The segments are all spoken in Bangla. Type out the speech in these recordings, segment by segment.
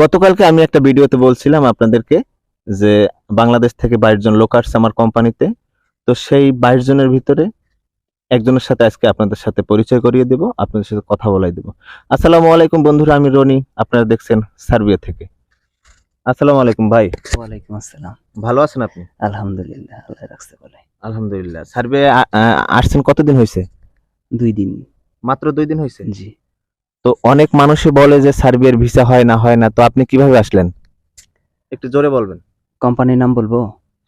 গতকালকে আমি একটা ভিডিওতে বলছিলাম আপনাদেরকে যে বাংলাদেশ থেকে বাইশ জন লোক আসছে আমার কোম্পানিতে। তো সেই বাইশ জনের ভিতরে একজনের সাথে আজকে আপনাদের সাথে পরিচয় করিয়ে দেব আপনাদের সাথে কথা বলাই দেব। আসসালামু আলাইকুম বন্ধুরা আমি রনি আপনারা দেখছেন সার্বিয়া থেকে। আসসালামু আলাইকুম ভাই। ওয়ালাইকুম আসসালাম। ভালো আছেন আপনি? আলহামদুলিল্লাহ আল্লাহ রাখতে বলে। আলহামদুলিল্লাহ। সার্বিয়া আসছেন কতদিন হয়েছে দুই দিন। মাত্র দুই দিন হয়েছে জি। তো অনেক মানুষই বলে যে সার্বিয়ার ভিসা হয় না হয় না তো আপনি কীভাবে আসলেন? একটু জোরে বলবেন। কোম্পানির নাম বলব?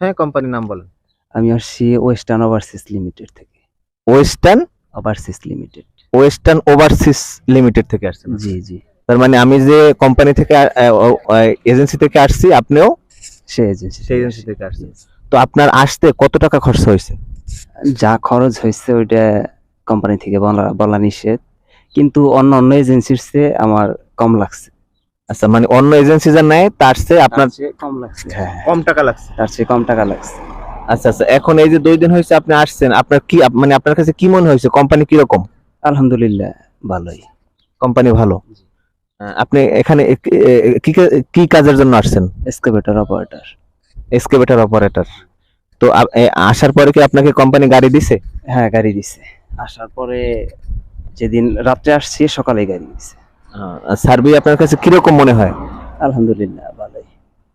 হ্যাঁ কোম্পানির নাম বলেন। আমি আসছি ওয়েস্টার্ন ওভারসিস লিমিটেড থেকে। Western? Overseas limited. Western overseas limited থেকে আসছেন জি জি। তার মানে আমি যে কোম্পানি থেকে এজেন্সি থেকে আসছি আপনিও? সে এজেন্সি সেই এজেন্সি থেকে আসছেন। তো আপনার আসতে কত টাকা খরচ হয়েছে? যা খরচ হয়েছে ওইটা কোম্পানি থেকে বলা বলা নিষেধ। কিন্তু অন্য অন্য এজেন্সির চেয়ে আমার কম লাগছে। আচ্ছা মানে অন্য এজেন্সি যা নেয় তার চেয়ে আপনার চেয়ে কম লাগছে। হ্যাঁ। কম টাকা লাগছে। তার চেয়ে কম টাকা লাগছে। আচ্ছা আচ্ছা এখন এই যে দুই দিন হয়েছে আপনি আসছেন আপনার কি মানে আপনার কাছে কি মনে হয়েছে? কোম্পানি কি রকম আলহামদুলিল্লাহ ভালোই। কোম্পানি ভালো? আপনি এখানে কি কি কাজের জন্য আসছেন? এক্সকাভেটর অপারেটর এক্সকেভেটর অপারেটর তো আসার পরে কি আপনাকে কোম্পানি গাড়ি দিছে? হ্যাঁ গাড়ি দিছে। আসার পরে যেদিন রাত্রে আসছি সকালে গাড়ি দিছে সার্ভে আপনার কাছে কীরকম মনে হয়? আলহামদুলিল্লাহ ভালোই।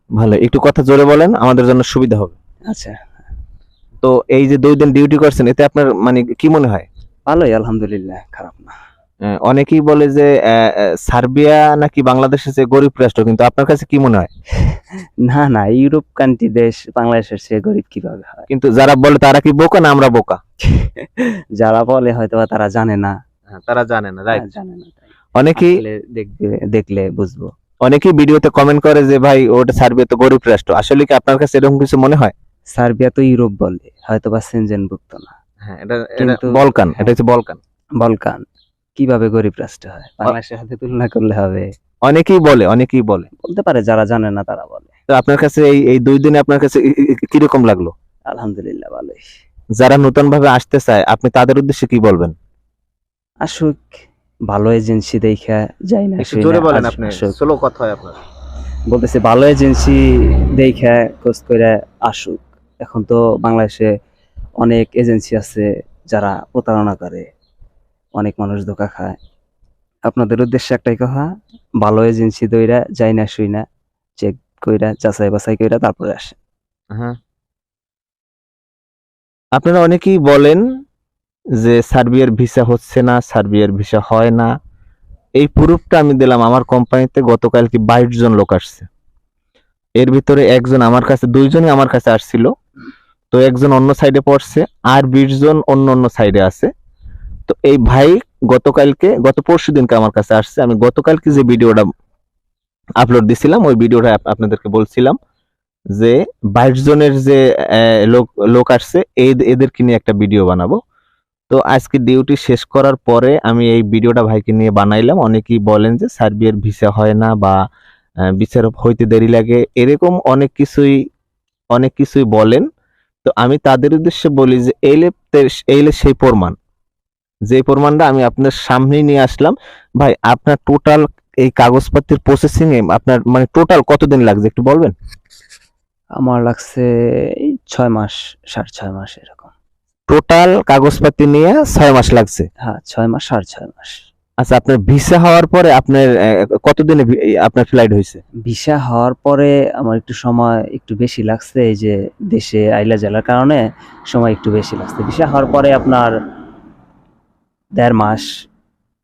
ভালো। একটু কথা জোরে বলেন আমাদের জন্য সুবিধা হবে। আচ্ছা। তো এই যে দুই দিন ডিউটি করছেন এতে আপনার মানে কি মনে হয়? ভালোই আলহামদুলিল্লাহ খারাপ না। অনেকেই বলে যে সার্বিয়া নাকি বাংলাদেশের চেয়ে গরিব রাষ্ট্র কিন্তু আপনার কাছে কি মনে হয়? না না ইউরোপ কান্ট্রি দেশ বাংলাদেশের চেয়ে গরিব কীভাবে হয়? কিন্তু যারা বলে তারা কি বোকা না আমরা বোকা? যারা বলে হয়তো তারা জানে না। তারা জানে না হ্যাঁ, জানে না অনেকেই দেখলে বুঝব। অনেকেই ভিডিওতে কমেন্ট করে যে ভাই ওটা সার্বিয়া তো গরিব রাষ্ট্র। আসলে কি আপনার কাছে এরকম কিছু মনে হয়? সার্বিয়া তো ইউরোপ বলে হয়তো বা সেনজেনভুক্ত না। হ্যাঁ এটা বলকান এটা হচ্ছে বলকান। বলকান কীভাবে গরিব রাষ্ট্র হয়? বাংলাদেশের সাথে তুলনা করলে হবে। অনেকেই বলে অনেকেই বলে। বলতে পারে যারা জানে না তারা বলে। তো আপনার কাছে এই এই দুই দিনে আপনার কাছে কীরকম লাগল? আলহামদুলিল্লাহ ভালোই। যারা নতুন ভাবে আসতে চায় আপনি তাদের উদ্দেশ্যে কি বলবেন? আসুক ভালো এজেন্সি দেখা যাই না একটু জোরে বলেন আপনি। স্লো কথা হয় আপনার। বলতেছে ভালো এজেন্সি দেখা খোঁজ করে আসুক। এখন তো বাংলাদেশে অনেক এজেন্সি আছে যারা প্রতারণা করে অনেক মানুষ ধোকা খায়। আপনাদের উদ্দেশ্যে একটাই কথা ভালো এজেন্সি দইরা যাই না শুই না চেক কইরা যাচাই বাছাই কইরা তারপরে আসে হ্যাঁ। আপনারা অনেকেই বলেন যে সার্বিয়ার ভিসা হচ্ছে না, সার্বিয়ার ভিসা হয় না। এই প্রুফটা আমি দিলাম আমার কোম্পানিতে, গতকাল কি বাইশ জন লোক আসছে। এর ভিতরে একজন আমার কাছে, দুইজনই আমার কাছে আসছিল। তো একজন অন্য সাইডে পড়ছে, আর বিশ জন অন্য অন্য সাইডে আছে। তো এই ভাই গতকালকে, গত পরশু দিনকে আমার কাছে আসছে। আমি গতকালকে যে ভিডিওটা আপলোড দিছিলাম, ওই ভিডিওটা আপনাদেরকে বলছিলাম যে বাইশ জনের যে লোক লোক আসছে এদেরকে নিয়ে একটা ভিডিও বানাবো। তো আজকে ডিউটি শেষ করার পরে আমি এই ভিডিওটা ভাইকে নিয়ে বানাইলাম। অনেকেই বলেন যে সার্বিয়ার ভিসা হয় না বা বিচার হইতে দেরি লাগে। এরকম অনেক কিছুই অনেক কিছুই বলেন। তো আমি তাদের উদ্দেশ্যে বলি যে এইলে তে- এইলে সেই প্রমাণ। যে প্রমাণটা আমি আপনার সামনেই নিয়ে আসলাম। ভাই, আপনার টোটাল এই কাগজপত্রের প্রসেসিং এ আপনার মানে টোটাল কতদিন লাগছে একটু বলবেন? আমার লাগছে ছয় মাস, সাড়ে ছয় মাস এরকম। টোটাল কাগজপাতি নিয়ে ছয় মাস লাগছে। হ্যাঁ ছয় মাস সাড়ে ছয় মাস। আচ্ছা আপনার ভিসা হওয়ার পরে আপনার কতদিনে আপনার ফ্লাইট হয়েছে? ভিসা হওয়ার পরে আমার একটু সময় একটু বেশি লাগছে এই যে দেশে আইলা জেলার কারণে সময় একটু বেশি লাগছে। ভিসা হওয়ার পরে আপনার দেড় মাস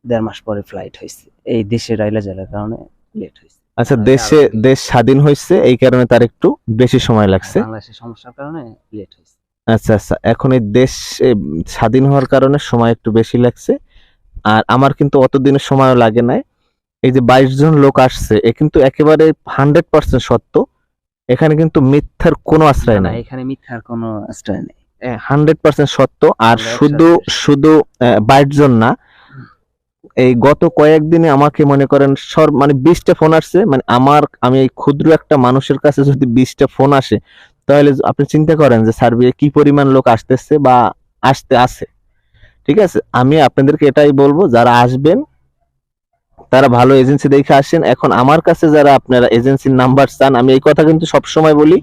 দেড় মাস পরে ফ্লাইট হয়েছে। এই দেশের আইলা জেলার কারণে লেট হয়েছে। আচ্ছা আচ্ছা, দেশে দেশ স্বাধীন হয়েছে এই কারণে তার একটু বেশি সময় লাগছে। বাংলাদেশের সমস্যার কারণে লেট হয়েছে। আচ্ছা আচ্ছা। এখন এই দেশ স্বাধীন হওয়ার কারণে সময় একটু বেশি লাগছে। আর আমার কিন্তু অতদিনের সময়ও লাগে নাই। এই যে বাইশ জন লোক আসছে এ কিন্তু একেবারে হান্ড্রেড পার্সেন্ট সত্য। এখানে কিন্তু মিথ্যার কোনো আশ্রয় নাই। এখানে মিথ্যার কোনো আশ্রয় নেই। হান্ড্রেড পার্সেন্ট সত্য। আর শুধু শুধু বাইশ জন না এই গত কয়েকদিনে আমাকে মনে করেন সর মানে বিশটা ফোন আসছে। মানে আমার আমি এই ক্ষুদ্র একটা মানুষের কাছে যদি বিশটা ফোন আসে তাহলে আপনি চিন্তা করেন যে সার্বিয়া কি পরিমাণ লোক আসতেছে বা আসতে আছে? ঠিক আছে? আমি আপনাদেরকে এটাই বলব, যারা আসবেন, তারা ভালো এজেন্সি দেখে আসেন। এখন আমার কাছে যারা আপনারা এজেন্সির নাম্বার চান, আমি এই কথা কিন্তু সব সময় বলি,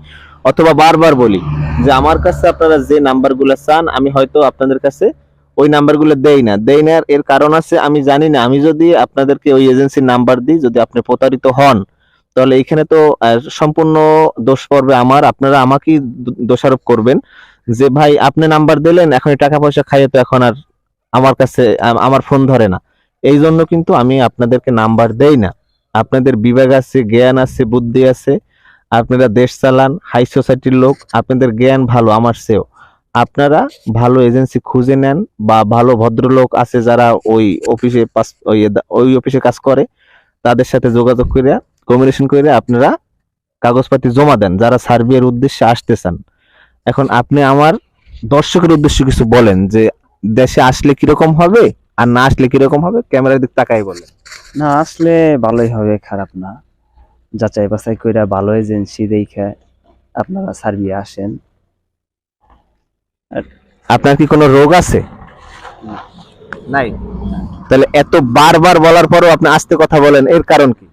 অথবা বারবার বলি যে, আমার কাছে আপনারা যে নাম্বারগুলো চান, আমি হয়তো আপনাদের কাছে ওই নাম্বারগুলো দেই না। দেই না, এর কারণ আছে, আমি জানি না। আমি যদি আপনাদেরকে ওই এজেন্সির নাম্বার দিই, যদি আপনি প্রতারিত হন তাহলে এখানে তো সম্পূর্ণ দোষ পড়বে আমার। আপনারা আমাকেই দোষারোপ করবেন যে, ভাই, আপনি নাম্বার দিলেন, এখন টাকা পয়সা খাইয়ে তো এখন আর আমার কাছে আমার ফোন ধরে না। এই জন্য কিন্তু আমি আপনাদেরকে নাম্বার দেই না। আপনাদের বিবেক আছে, জ্ঞান আছে, বুদ্ধি আছে, আপনারা দেশ চালান হাই সোসাইটির লোক, আপনাদের জ্ঞান ভালো আমার চেয়েও। আপনারা ভালো এজেন্সি খুঁজে নেন বা ভালো ভদ্রলোক আছে যারা ওই অফিসে ওই অফিসে কাজ করে, তাদের সাথে যোগাযোগ করে কমিউনিকেশন করে আপনারা কাগজপাতি জমা দেন যারা সার্বিয়ার উদ্দেশ্যে আসতে চান এখন আপনি আমার দর্শকের উদ্দেশ্যে কিছু বলেন যে দেশে আসলে কীরকম হবে আর না আসলে কীরকম হবে? ক্যামেরার দিক তাকাই বলেন। না আসলে ভালোই হবে খারাপ না। যাচাই বাছাই কইরা ভালো এজেন্সি দেখে আপনারা সার্বিয়া আসেন। আপনার কি কোনো রোগ আছে? নাই। তাহলে এত বারবার বলার পরও আপনি আস্তে কথা বলেন এর কারণ কি?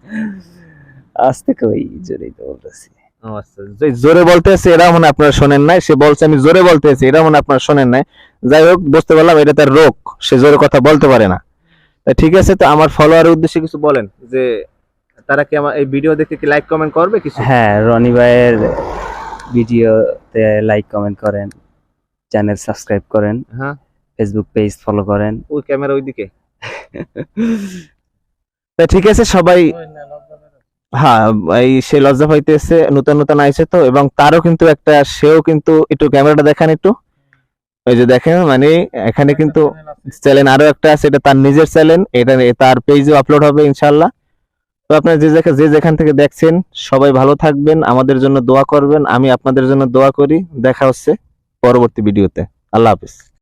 আসতে কই জোরেই তো বলতেছি জোরে বলতে আছে এরা মনে হয় আপনারা শোনেন নাই সে বলছে আমি জোরে বলতে আছি এরা মনে আপনারা শোনেন নাই। যাই হোক বুঝতে পারলাম এটা তার রোগ সে জোরে কথা বলতে পারে না। তা ঠিক আছে তো আমার ফলোয়ারের উদ্দেশ্যে কিছু বলেন যে তারা কি আমার এই ভিডিও দেখে কি লাইক কমেন্ট করবে কিছু? হ্যাঁ রনি ভাইয়ের ভিডিওতে লাইক কমেন্ট করেন চ্যানেল সাবস্ক্রাইব করেন হ্যাঁ। ফেসবুক পেজ ফলো করেন। ওই ক্যামেরা ওইদিকে। তা ঠিক আছে সবাই হ্যাঁ এই সে লজ্জা পাইতেছে নতুন নতুন আইছে তো এবং তারও কিন্তু একটা সেও কিন্তু একটু ক্যামেরাটা দেখান একটু। ওই যে দেখেন মানে এখানে কিন্তু চ্যানেল আরও একটা আছে এটা তার নিজের চ্যানেল এটা তার পেজে আপলোড হবে ইনশাল্লাহ তো আপনারা যে যেখা- যে যেখান থেকে দেখছেন সবাই ভালো থাকবেন আমাদের জন্য দোয়া করবেন আমি আপনাদের জন্য দোয়া করি দেখা হচ্ছে পরবর্তী ভিডিওতে আল্লাহ হাফিজ।